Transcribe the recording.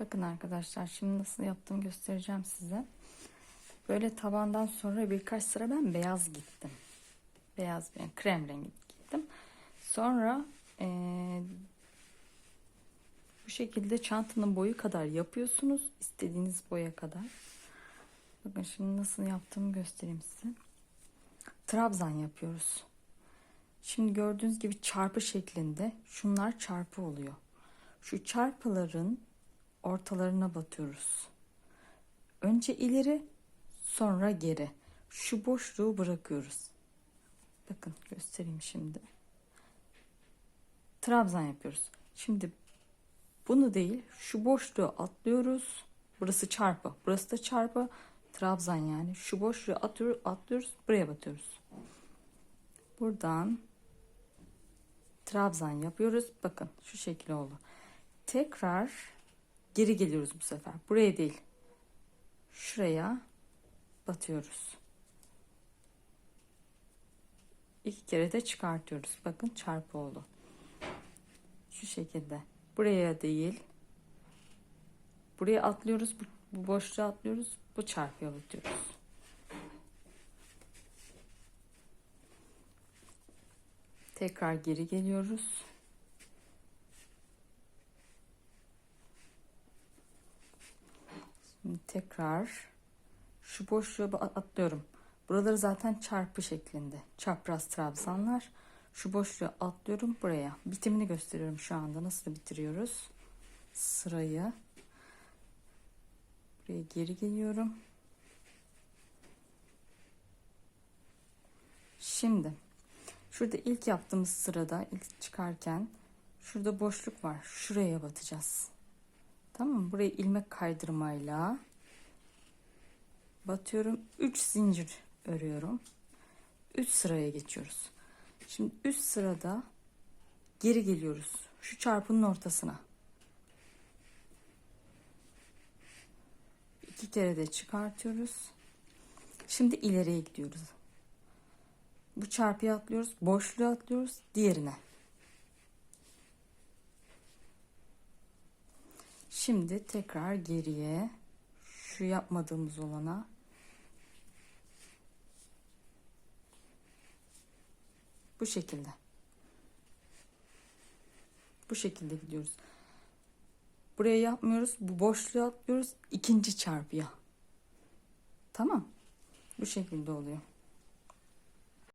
Bakın arkadaşlar şimdi nasıl yaptığımı göstereceğim size. Böyle tabandan sonra birkaç sıra ben beyaz gittim. Beyaz yani krem rengi gittim. Sonra eee, bu şekilde çantanın boyu kadar yapıyorsunuz. istediğiniz boya kadar. Bakın şimdi nasıl yaptığımı göstereyim size. Trabzan yapıyoruz. Şimdi gördüğünüz gibi çarpı şeklinde şunlar çarpı oluyor. Şu çarpıların ortalarına batıyoruz. Önce ileri, sonra geri. Şu boşluğu bırakıyoruz. Bakın göstereyim şimdi. Trabzan yapıyoruz. Şimdi bunu değil, şu boşluğu atlıyoruz. Burası çarpı, burası da çarpı. Trabzan yani. Şu boşluğu atıyoruz, atlıyoruz, buraya batıyoruz. Buradan trabzan yapıyoruz. Bakın şu şekil oldu. Tekrar geri geliyoruz bu sefer. Buraya değil. Şuraya batıyoruz. İki kere de çıkartıyoruz. Bakın çarpı oldu. Şu şekilde. Buraya değil. Buraya atlıyoruz. Bu, boşluğa atlıyoruz. Bu çarpıya batıyoruz. Tekrar geri geliyoruz. Tekrar şu boşluğu atlıyorum. Buraları zaten çarpı şeklinde. Çapraz trabzanlar. Şu boşluğu atlıyorum buraya. Bitimini gösteriyorum şu anda. Nasıl bitiriyoruz? Sırayı. Buraya geri geliyorum. Şimdi şurada ilk yaptığımız sırada ilk çıkarken şurada boşluk var. Şuraya batacağız. Tamam mı? Buraya ilmek kaydırmayla batıyorum. 3 zincir örüyorum. 3 sıraya geçiyoruz. Şimdi üst sırada geri geliyoruz. Şu çarpının ortasına. İki kere de çıkartıyoruz. Şimdi ileriye gidiyoruz. Bu çarpıya atlıyoruz. Boşluğa atlıyoruz. Diğerine. Şimdi tekrar geriye şu yapmadığımız olana bu şekilde. Bu şekilde gidiyoruz. Buraya yapmıyoruz. Bu boşluğa atlıyoruz. ikinci çarpıya. Tamam. Bu şekilde oluyor.